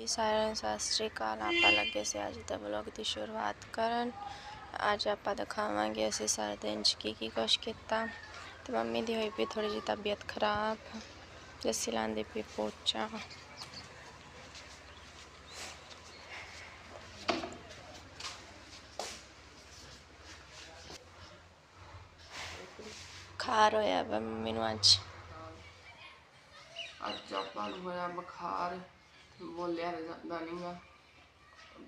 ਜੀ, ਸਾਰਿਆਂ ਨੂੰ ਸਤਿ ਸ਼੍ਰੀ ਅਕਾਲ। ਆਪਾਂ ਲੱਗੇ ਸੀ ਅੱਜ ਦਾ ਵਲੌਗ ਦੀ ਸ਼ੁਰੂਆਤ ਕਰਨ। ਅੱਜ ਆਪਾਂ ਦਿਖਾਵਾਂਗੇ ਅਸੀਂ ਸਾਰੇ ਦਿਨ 'ਚ ਕੀ ਕੀ ਕੁਛ ਕੀਤਾ। ਤੇ ਮੰਮੀ ਦੀ ਹੋਈ ਪਈ ਥੋੜੀ ਜਿਹੀ ਤਬੀਅਤ ਖਰਾਬ। ਜੱਸੀ ਲਾਂਦੀ ਪਈ ਪੋਚਾ। ਖਾਰ ਹੋਇਆ ਮੰਮੀ ਨੂੰ ਅੱਜ। ਅੱਜ ਆਪਾਂ ਨੂੰ ਹੋਇਆ ਬੁਖਾਰ। ਬੋਲਿਆ ਨੀ ਜਾਂਦਾ ਨਹੀਂਗਾ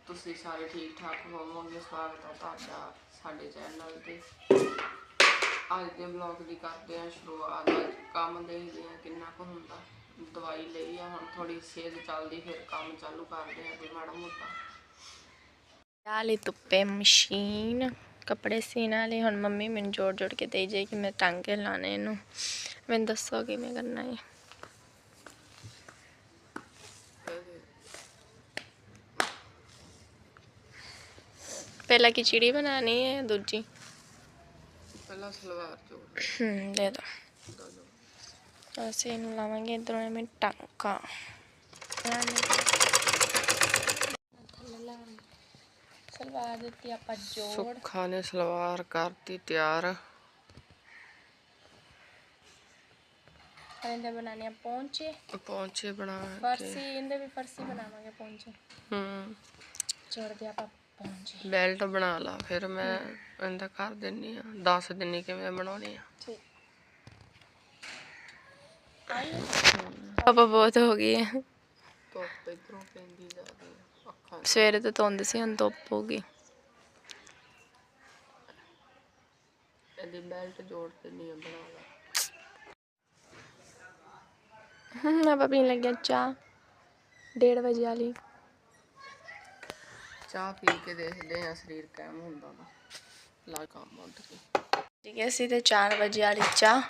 ਤੁਸੀਂ ਸਾਰੇ ਠੀਕ ਠਾਕ ਹੋਵੋਗੇ, ਸਵਾਗਤ ਹੈ ਤੁਹਾਡਾ ਸਾਡੇ ਚੈਨਲ ਤੇ। ਅੱਜ ਦੇ ਵਲੌਗ ਦੀ ਕਰਦੇ ਆ ਸ਼ੁਰੂਆਤ। ਕੰਮ ਦੇਖਦੇ ਆ ਕਿੰਨਾ ਕੁ ਹੁੰਦਾ। ਦਵਾਈ ਲਈ ਆ, ਹੁਣ ਥੋੜੀ ਸਿਹਤ ਚੱਲਦੀ, ਫਿਰ ਕੰਮ ਚਾਲੂ ਕਰਦੇ ਆ ਕੋਈ ਮਾੜਾ ਮੋਟਾ। ਵਾਲੀ ਧੁੱਪੇ ਮਸ਼ੀਨ, ਕੱਪੜੇ ਸੀਨ ਵਾਲੀ। ਹੁਣ ਮੰਮੀ ਮੈਨੂੰ ਜੋੜ ਜੋੜ ਕੇ ਦੇਈ ਜਾਏ ਕਿ ਮੈਂ ਟਾਂਗੇ ਲਾਣੇ ਇਹਨੂੰ। ਮੈਨੂੰ ਦੱਸੋ ਕਿਵੇਂ ਕਰਨਾ ਹੈ ਪਹਿਲਾਂ ਖਿਚੜੀ ਬਣਾਣੀ ਹੈ ਦੂਜੀ? ਪਹਿਲਾਂ ਸਲਵਾਰ ਜੋੜ ਹਮ ਦੇ ਦੋ। ਦੋ ਦੋ ਅਸੀਂ ਇਹਨੂੰ ਲਾਵਾਂਗੇ ਇਧਰੋਂ ਐਵੇਂ ਟਾਂਕਾ। ਸਲਵਾਰ ਦਿੱਤੀ ਆਪਾਂ ਜੋੜ। ਸੁੱਖਾ ਨੇ ਸਲਵਾਰ ਕਰਤੀ ਤਿਆਰ। ਇਹਦੇ ਬਣਾਣੇ ਆ ਪੌਂਚੇ। ਪਹੁੰਚੇ ਬਣਾ ਕੇ। ਫਰਸੀ ਇਹਦੇ ਵੀ ਫਰਸੀ ਬਣਾਵਾਂਗੇ ਪੌਂਚੇ। ਹੂੰ। ਜੋੜਦੇ ਆਪਾਂ ਪੌਂਚੇ ਬੈਲਟ ਬਣਾ ਲਾ ਫਿਰ ਮੈਂ ਇਹਦਾ ਕਰ ਦਿੰਨੀ ਆ। ਦੱਸ ਦਿੰਨੀ ਕਿਵੇਂ ਬਣਾਉਣੀ ਆ। ਠੀਕ। ਪਾਪਾ ਬਹੁਤ ਹੋ ਗਈ ਹੈ ਧੁੱਪ ਇਧਰੋਂ ਪੈਂਦੀ ਜਾਂਦੀ ਆ ਅੱਖਾਂ। ਸਵੇਰੇ ਤੇ ਧੁੰਦ ਸੀ ਹੁਣ ਧੁੱਪ ਹੋ ਗਈ। ਇਹਦੀ ਬੈਲਟ ਜੋੜ ਦਿੰਨੀ ਆ ਬਣਾ ਲਾ। ਹਮ ਆਪਾਂ ਪੀਣ ਲੱਗਿਆ ਚਾਹ। 1:30 ਵਜੇ ਵਾਲੀ। ਚਾਹ ਪੀ ਕੇ ਦੇਖਦੇ ਆ ਸਰੀਰ ਕਾਇਮ ਹੁੰਦਾ ਵਾ। ਲਾ ਕੰਮ ਉੱਠ ਕੇ। ਠੀਕ ਹੈ ਅਸੀਂ ਤੇ 4 ਵਜੇ ਵਾਲੀ ਚਾਹ।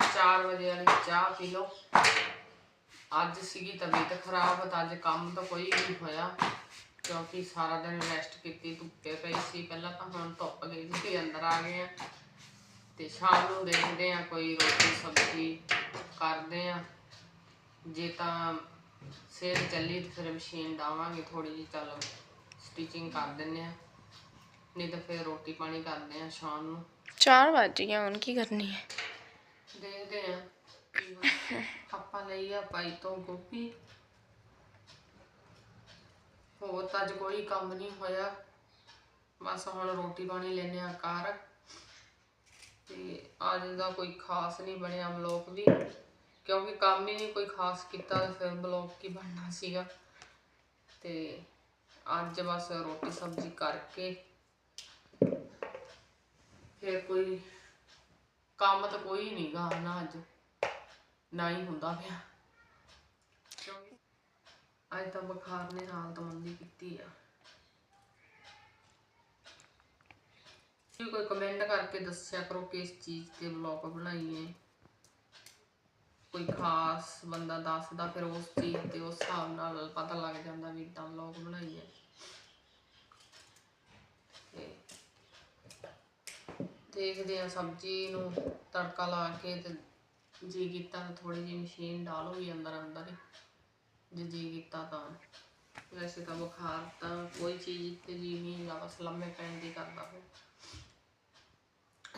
4 ਵਜੇ ਵਾਲੀ ਚਾਹ ਪੀ ਲਓ। ਅੱਜ ਸੀਗੀ ਤਬੀਅਤ ਖਰਾਬ ਤਾਂ ਅੱਜ ਕੰਮ ਤਾਂ ਕੋਈ ਨਹੀਂ ਹੋਇਆ। ਕਿਉਂਕਿ ਸਾਰਾ ਦਿਨ ਰੈਸਟ ਕੀਤੀ ਧੁੱਪੇ ਪਈ ਸੀ। ਪਹਿਲਾਂ ਤਾਂ ਹੁਣ ਧੁੱਪ ਗਈ ਸੀ ਅੰਦਰ ਆ ਗਏ ਆ ਤੇ ਸ਼ਾਮ ਨੂੰ ਦੇਖਦੇ ਆ ਕੋਈ ਰੋਟੀ ਸਬਜ਼ੀ ਕਰਦੇ ਆ ਜੇ ਤਾਂ ਸਿਹਤ ਚੱਲੀ ਤਾਂ ਫਿਰ ਮਸ਼ੀਨ ਡਾਵਾਂਗੇ ਥੋੜੀ ਜਿਹੀ ਚੱਲ ਸਟਿਚਿੰਗ ਕਰ ਦਿੰਨੇ ਆ ਨਹੀਂ ਤਾਂ ਫਿਰ ਰੋਟੀ ਪਾਣੀ ਕਰਦੇ ਆ ਸ਼ਾਮ ਨੂੰ। 4 ਵਜ ਗਏ ਹੁਣ ਕੀ ਕਰਨੀ ਹੈ? ਦੇਖਦੇ ਆ ਕੀ ਬਣਦਾ। ਆਪਾਂ ਲਈ ਆ ਪਾਈ ਤੋਂ ਗੋਭੀ। ਹੋਰ ਤਾਂ ਅੱਜ ਕੋਈ ਕੰਮ ਨਹੀਂ ਹੋਇਆ। ਬਸ ਹੁਣ ਰੋਟੀ ਪਾਣੀ ਲੈਨੇ ਆ ਘਰ। ਤੇ ਅੱਜ ਦਾ ਕੋਈ ਖਾਸ ਨਹੀਂ ਬਣਿਆ ਵਲੋਗ ਵੀ। ਕਿਉਂਕਿ ਕੰਮ ਹੀ ਨਹੀਂ ਕੋਈ ਖਾਸ ਕੀਤਾ ਤੇ ਫਿਰ ਵਲੋਗ ਕੀ ਬਣਨਾ ਸੀਗਾ। ਤੇ ਅੱਜ ਬਸ ਰੋਟੀ ਸਬਜ਼ੀ ਕਰਕੇ ਫਿਰ ਕੋਈ ਕੰਮ ਤਾਂ ਕੋਈ ਨਹੀਂ ਗਾ ਨਾ ਅੱਜ, ਨਾ ਹੀ ਹੁੰਦਾ ਪਿਆ। ਕਿਉਂਕਿ ਅੱਜ ਤਾਂ ਬੁਖਾਰ ਨੇ ਹਾਲਤ ਮੰਦੀ ਕੀਤੀ ਆ। ਕੋਈ ਕਮੈਂਟ ਕਰਕੇ ਦੱਸਿਆ ਕਰੋ ਕਿਸ ਚੀਜ਼ ਤੇ ਵਲੌਗ ਬਣਾਈਏ। ਕੋਈ ਖਾਸ ਬੰਦਾ ਦੱਸਦਾ, ਫਿਰ ਉਸ ਚੀਜ਼ ਤੇ ਉਸ ਹਿਸਾਬ ਨਾਲ ਪਤਾ ਲੱਗ ਜਾਂਦਾ ਵੀ ਤਾਂ ਵਲੌਗ ਬਣਾਈਏ ਦੇਖਦੇ ਆ ਸਬਜ਼ੀ ਨੂੰ ਤੜਕਾ ਲਾ ਕੇ ਤੇ ਜੀ ਕੀਤਾ ਤਾਂ ਥੋੜੀ ਜਿਹੀ ਮਸ਼ੀਨ ਡਾਲੋ ਵੀ ਅੰਦਰ ਅੰਦਰ ਜੇ ਜੀ ਕੀਤਾ ਤਾਂ। ਵੈਸੇ ਤਾਂ ਬੁਖਾਰ ਤਾਂ ਕੋਈ ਚੀਜ਼ ਤੇ ਜੀ ਨਹੀਂ ਗਾ ਬਸ ਲੰਮੇ ਪੈਣ ਦੀ ਕਰਦਾ ਫਿਰ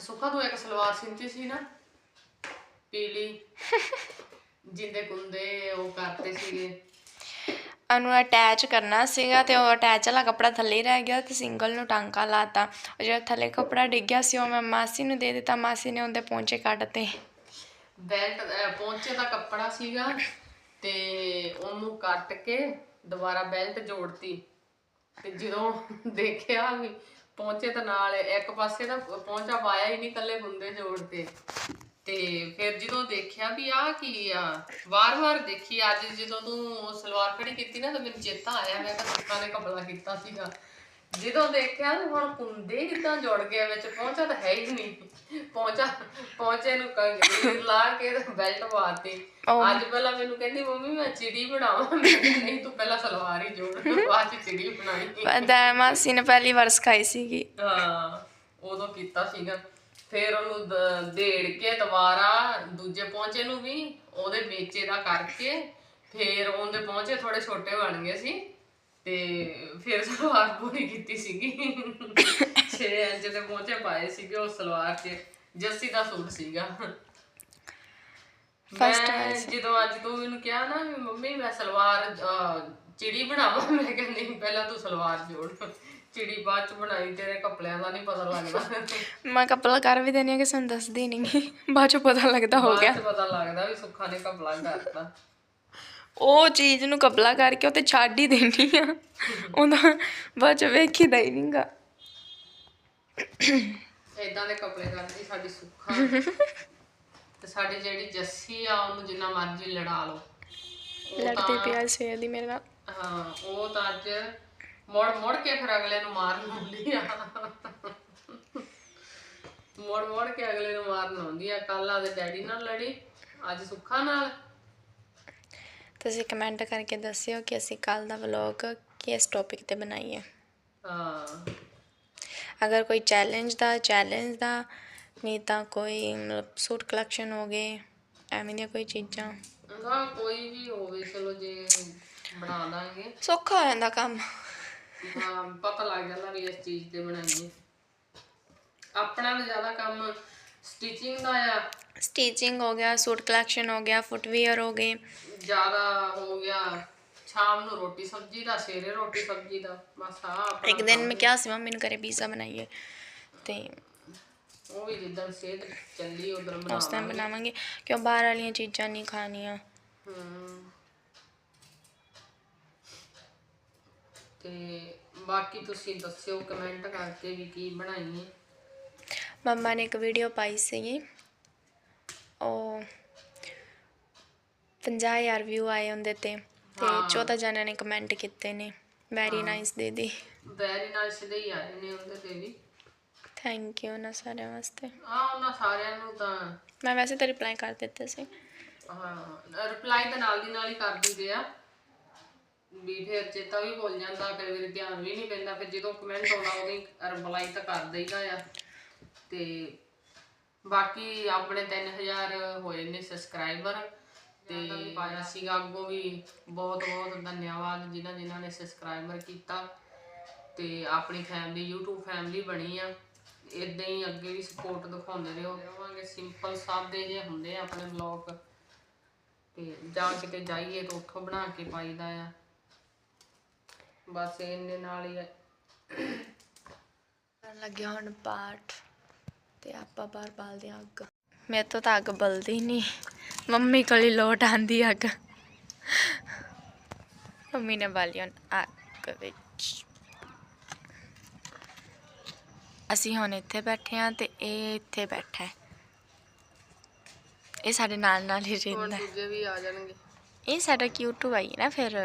ਸੁੱਖਾ ਤੋਂ ਇੱਕ ਸਲਵਾਰ ਸਿੰਤੀ ਸੀ ਨਾ? ਪੀਲੀ। ਜਿੰਦੇ ਕੁੰਦੇ ਉਹ ਕਰਤੇ ਸੀਗੇ। ਉਹਨੂੰ ਅਟੈਚ ਕਰਨਾ ਸੀਗਾ ਤੇ ਉਹ ਅਟੈਚ ਵਾਲਾ ਕੱਪੜਾ ਥੱਲੇ ਹੀ ਰਹਿ ਗਿਆ ਤੇ ਸਿੰਗਲ ਨੂੰ ਟਾਂਕਾ ਲਾਤਾ ਉਹ ਜਿਹੜਾ ਥੱਲੇ ਕੱਪੜਾ ਡਿੱਗ ਗਿਆ ਸੀ ਉਹ ਮੈਂ ਮਾਸੀ ਨੂੰ ਦੇ ਦਿੱਤਾ। ਮਾਸੀ ਨੇ ਉਹਦੇ ਪੌਂਚੇ ਕੱਢਤੇ ਬੈਲਟ ਪੌਂਚੇ ਦਾ ਕੱਪੜਾ ਸੀਗਾ ਤੇ ਉਹਨੂੰ ਕੱਟ ਕੇ ਦੁਬਾਰਾ ਬੈਲਟ ਜੋੜਤੀ। ਤੇ ਜਦੋਂ ਦੇਖਿਆ ਵੀ ਪੌਂਚੇ ਤਾਂ ਨਾਲ ਇੱਕ ਪਾਸੇ ਦਾ ਪੌਂਚਾ ਪਾਇਆ ਹੀ ਨਹੀਂ ਕੱਲੇ ਗੁੰਦੇ ਜੋੜਤੇ ਤੇ ਫਿਰ ਜਦੋਂ ਦੇਖਿਆ ਵੀ ਆ ਕੀ ਆ ਵਾਰ-ਵਾਰ ਦੇਖੀ ਅੱਜ ਜਦੋਂ ਤੂੰ ਸਲਵਾਰ ਖੜੀ ਕੀਤੀ ਨਾ ਤਾਂ ਮੈਨੂੰ ਚੇਤਾ ਆਇਆ ਮੈਂ ਕਿਹਾ ਸੁੱਖਾ ਨੇ ਕਬਲਾ ਕੀਤਾ ਸੀਗਾ। ਜਦੋਂ ਦੇਖਿਆ ਤਾਂ ਹੁਣ ਕੁੰਦੇ ਕਿਦਾਂ ਜੁੜ ਗਏ ਵਿੱਚ ਪਹੁੰਚਾ ਤਾਂ ਹੈ ਹੀ ਨਹੀਂ। ਪਹੁੰਚਾ ਪਹੁੰਚੇ ਨੂੰ ਕੰਗੀਰ ਲਾ ਕੇ ਤੇ ਬੈਲਟ ਪਾਤੀ ਅੱਜ ਪਹਿਲਾਂ ਮੈਨੂੰ ਕਹਿੰਦੀ ਮੰਮੀ ਮੈਂ ਚਿੜੀ ਬਣਾਵਾਂ। ਨਹੀਂ ਤੂੰ ਪਹਿਲਾਂ ਸਲਵਾਰ ਹੀ ਜੋੜ ਬਾਅਦ ਚ ਚਿੜੀ ਬਣਾਈ। ਪਤਾ ਮਾਸੀ ਨੇ ਪਹਿਲੀ ਵਾਰ ਸਿਖਾਈ ਸੀਗੀ। ਹਾਂ ਉਦੋਂ ਕੀਤਾ ਸੀਗਾ। ਫਿਰ ਉਹਨੂੰ ਦ- ਦੇੜ ਕੇ ਦੁਬਾਰਾ ਦੂਜੇ ਪਹੁੰਚੇ ਨੂੰ ਵੀ ਉਹਦੇ ਵੇਚੇ ਦਾ ਕਰਕੇ ਫੇਰ ਉਹਦੇ ਪਹੁੰਚੇ ਥੋੜੇ ਛੋਟੇ ਬਣ ਗਏ ਸੀ ਤੇ ਫਿਰ ਸਲਵਾਰ ਪੂਰੀ ਕੀਤੀ ਸੀਗੀ। 6 ਇੰਚ ਦੇ ਪਹੁੰਚੇ ਪਾਏ ਸੀਗੇ ਉਹ ਸਲਵਾਰ 'ਚ ਜੱਸੀ ਦਾ ਸੂਟ ਸੀਗਾ। ਮੈਂ ਜਦੋਂ ਅੱਜ ਤੂੰ ਮੈਨੂੰ ਕਿਹਾ ਨਾ ਵੀ ਮੰਮੀ ਮੈਂ ਸਲਵਾਰ ਅਹ, ਚਿੜੀ ਬਣਾਵਾਂ ਮੈਂ ਕਹਿੰਦੀ ਪਹਿਲਾਂ ਤੂੰ ਸਲਵਾਰ ਜੋੜ। ਚਿੜੀ ਬਾਅਦ ਚ ਬਣਾਈ ਤੇਰੇ ਕੱਪੜਿਆਂ ਦਾ ਨਹੀਂ ਪਤਾ ਲੱਗਦਾ। ਮੈਂ ਕਪਲਾ ਕਰ ਵੀ ਦੇਣੀ ਆ ਕਿ ਸਾਨੂੰ ਦੱਸਦੀ ਨਹੀਂ ਬਾਅਦ ਚ ਪਤਾ ਲੱਗਦਾ ਹੋ ਗਿਆ। ਬਾਅਦ ਚ ਪਤਾ ਲੱਗਦਾ ਵੀ ਸੁੱਖਾ ਨੇ ਕਪੜਾ ਕਰਤਾ। ਉਹ ਚੀਜ਼ ਨੂੰ ਕਪਲਾ ਕਰਕੇ ਉਹ ਤੇ ਛੱਡ ਹੀ ਦੇਣੀ ਆ। ਉਹਦਾ ਬਾਅਦ ਚ ਵੇਖੀਦਾ ਹੀ ਨਹੀਂਗਾ ਇਦਾਂ ਦੇ ਕੱਪੜੇ ਕਰਦੀ ਸਾਡੀ ਸੁੱਖਾ ਤੇ ਸਾਡੀ ਜਿਹੜੀ ਜੱਸੀ ਆ ਉਹਨੂੰ ਜਿੰਨਾ ਮਰਜ਼ੀ ਲੜਾ ਲਓ। ਲੜਦੀ ਪਿਆ ਸਵੇਰ ਦੀ ਮੇਰੇ ਨਾਲ। ਹਾਂ ਉਹ ਤਾਂ ਅੱਜ ਮੋੜ ਮੋੜ ਕੇ ਫਿਰ ਅਗਲੇ ਨੂੰ ਮਾਰਨ ਆਉਂਦੀ ਆ। ਮੋੜ ਮੋੜ ਕੇ ਅਗਲੇ ਨੂੰ ਮਾਰਨ ਆਉਂਦੀ ਆ। ਕੱਲ ਆਦੇ ਡੈਡੀ ਨਾਲ ਲੜੀ ਅੱਜ ਸੁੱਖਾ ਨਾਲ। ਤੁਸੀਂ ਕਮੈਂਟ ਕਰਕੇ ਦੱਸਿਓ ਕਿ ਅਸੀਂ ਕੱਲ ਦਾ ਵਲੌਗ ਕਿਸ ਟੌਪਿਕ ਤੇ ਬਣਾਈਏ। ਹਾਂ। ਅਗਰ ਕੋਈ ਚੈਲੰਜ ਦਾ ਚੈਲੰਜ ਦਾ ਨਹੀਂ ਤਾਂ ਕੋਈ ਮਤਲਬ ਸੂਟ ਕਲੈਕਸ਼ਨ ਹੋ ਗਏ ਐਵੇਂ ਦੀਆਂ ਕੋਈ ਚੀਜ਼ਾਂ। ਨਾ ਕੋਈ ਵੀ ਹੋਵੇ ਚਲੋ ਜੇ ਬਣਾ ਦਾਂਗੇ। ਸੌਖਾ ਹੋ ਜਾਂਦਾ ਕੰਮ। ਹਾਂ ਪਤਾ ਲੱਗ ਜਾਂਦਾ ਵੀ ਇਸ ਚੀਜ਼ ਤੇ ਬਣਾਈਏ। ਆਪਣਾ ਜ਼ਿਆਦਾ ਕੰਮ ਸਟਿਚਿੰਗ ਦਾ ਆ। ਸਟੀਚਿੰਗ ਹੋ ਗਿਆ ਸੂਟ ਕਲੈਕਸ਼ਨ ਹੋ ਗਿਆ ਫੁੱਟਵੇਅਰ ਹੋ ਗਏ। ਜ਼ਿਆਦਾ ਹੋ ਗਿਆ ਸ਼ਾਮ ਨੂੰ ਰੋਟੀ ਸਬਜ਼ੀ ਦਾ ਸਵੇਰੇ ਰੋਟੀ ਸਬਜ਼ੀ ਦਾ। ਬਸ ਆ ਆਪਣਾ ਇੱਕ ਦਿਨ ਮੈਂ ਕਿਹਾ ਸੀ ਮੰਮੀ ਨੂੰ ਕਰੇ ਪੀਜ਼ਾ ਬਣਾਈਏ। ਤੇ ਉਹ ਵੀ ਜਿੱਦਣ ਸਿਹਤ ਚੱਲੀ ਉਸ ਟਾਈਮ ਬਣਾਵਾਂਗੇ। ਕਿਉਂ ਬਾਹਰ ਵਾਲੀਆਂ ਚੀਜ਼ਾਂ ਨਹੀਂ ਖਾਣੀਆਂ। ਹਮ। ਤੇ ਬਾਕੀ ਤੁਸੀਂ ਦੱਸਿਓ ਕਮੈਂਟ ਕਰਕੇ ਵੀ ਕੀ ਬਣਾਈਏ। ਮੰਮਾ ਨੇ ਇੱਕ ਵੀਡੀਓ ਪਾਈ ਸੀਗੀ। ਉਹ 50000 ਵਿਊ ਆਏ ਉਹਦੇ ਤੇ। ਤੇ 14 ਜਣਿਆਂ ਨੇ ਕਮੈਂਟ ਕੀਤੇ ਨੇ। ਵੈਰੀ ਨਾਈਸ ਦੀਦੀ। ਵੈਰੀ ਨਾਈਸ ਦੇ ਹੀ ਆਏ ਨੇ ਉਹਦੇ ਤੇ ਵੀ। ਥੈਂਕ ਯੂ ਨਾ ਸਾਰਿਆਂ ਵਾਸਤੇ। ਆ ਉਹਨਾਂ ਸਾਰਿਆਂ ਨੂੰ ਤਾਂ ਮੈਂ ਵੈਸੇ ਤਾਂ ਰਿਪਲਾਈ ਕਰ ਦਿੱਤੇ ਸੀ। ਹਾਂ ਰਿਪਲਾਈ ਤਾਂ ਨਾਲ ਦੀ ਨਾਲ ਹੀ ਕਰ ਦਿੰਦੇ ਆ। ਵੀ ਫਿਰ ਚੇਤਾ ਵੀ ਭੁੱਲ ਜਾਂਦਾ ਫਿਰ ਵੀ ਧਿਆਨ ਵੀ ਨਹੀਂ ਪੈਂਦਾ ਫਿਰ ਜਦੋਂ ਕਮੈਂਟ ਆਉਂਦਾ ਉਹਦੀ ਰਿਪਲਾਈ ਤਾਂ ਕਰ ਦਈਦਾ ਆ। ਤੇ ਬਾਕੀ ਆਪਣੇ 3000 ਹੋਏ ਨੇ ਸਬਸਕ੍ਰਾਈਬਰ ਤੇ ਪਾਇਆ। ਸੀਗਾ ਅੱਗੋਂ ਵੀ ਬਹੁਤ ਬਹੁਤ ਧੰਨਵਾਦ ਜਿਨ੍ਹਾਂ ਜਿਨ੍ਹਾਂ ਨੇ ਸਬਸਕ੍ਰਾਈਬਰ ਕੀਤਾ ਤੇ ਆਪਣੀ ਫੈਮਿਲੀ YouTube ਫੈਮਿਲੀ ਬਣੀ ਆ। ਇਦਾਂ ਹੀ ਅੱਗੇ ਵੀ ਸਪੋਰਟ ਦਿਖਾਉਂਦੇ ਰਹੋ। ਰਹਾਂਗੇ ਸਿੰਪਲ ਸਾਦੇ ਜਿਹੇ ਹੁੰਦੇ ਆ ਆਪਣੇ ਵਲੌਗ ਤੇ ਜਾਂ ਕਿਤੇ ਜਾਈਏ ਤਾਂ ਉੱਥੋਂ ਬਣਾ ਕੇ ਪਾਈਦਾ ਆ। ਬਸ ਇੰਨੇ ਨਾਲ ਹੀ ਆ। ਕਰਨ ਲੱਗਿਆ ਹੁਣ ਪਾਠ ਤੇ ਆਪਾਂ ਬਾਹਰ ਬਾਲਦੇ ਹਾਂ ਅੱਗ। ਮੇਰੇ ਤੋਂ ਤਾਂ ਅੱਗ ਬਲਦੀ ਨਹੀਂ। ਮੰਮੀ ਕੋਲ ਹੀ ਲੋਟ ਆਂਦੀ ਅੱਗ। ਮੰਮੀ ਨੇ ਬਾਲੀ ਹੁਣ ਅੱਗ ਵਿੱਚ। ਅਸੀਂ ਹੁਣ ਇੱਥੇ ਬੈਠੇ ਹਾਂ ਤੇ ਇਹ ਇੱਥੇ ਬੈਠਾ ਹੈ। ਇਹ ਸਾਡੇ ਨਾਲ ਨਾਲ ਹੀ ਹੁਣ ਰਹਿੰਦਾ ਹੈ। ਦੂਜੇ ਵੀ ਆ ਜਾਣਗੇ। ਇਹ ਸਾਡਾ ਕਿਊਟ ਭਾਈ ਨਾ ਫਿਰ।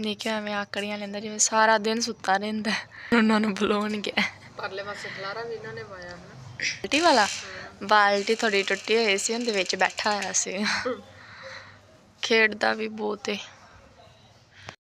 ਦੇਖਿਆ ਐਵੇਂ ਆਕੜੀਆਂ ਲੈਂਦਾ ਜਿਵੇਂ ਸਾਰਾ ਦਿਨ ਸੁੱਤਾ ਰਹਿੰਦਾ। ਉਹਨਾਂ ਨੂੰ ਬੁਲਾਉਣ ਗਿਆ। ਪਰਲੇ ਪਾਸੇ ਖਲਾਰਾ ਵੀ ਇਹਨਾਂ ਨੇ ਪਾਇਆ ਹੈ ਬਾਲਟੀ ਵਾਲਾ? ਬਾਲਟੀ ਥੋੜੀ ਟੁੱਟੀ ਹੋਈ ਸੀ ਉਹਦੇ ਵਿੱਚ ਬੈਠਾ ਹੋਇਆ ਸੀ। ਖੇਡਦਾ ਵੀ ਬਹੁਤ ਹੈ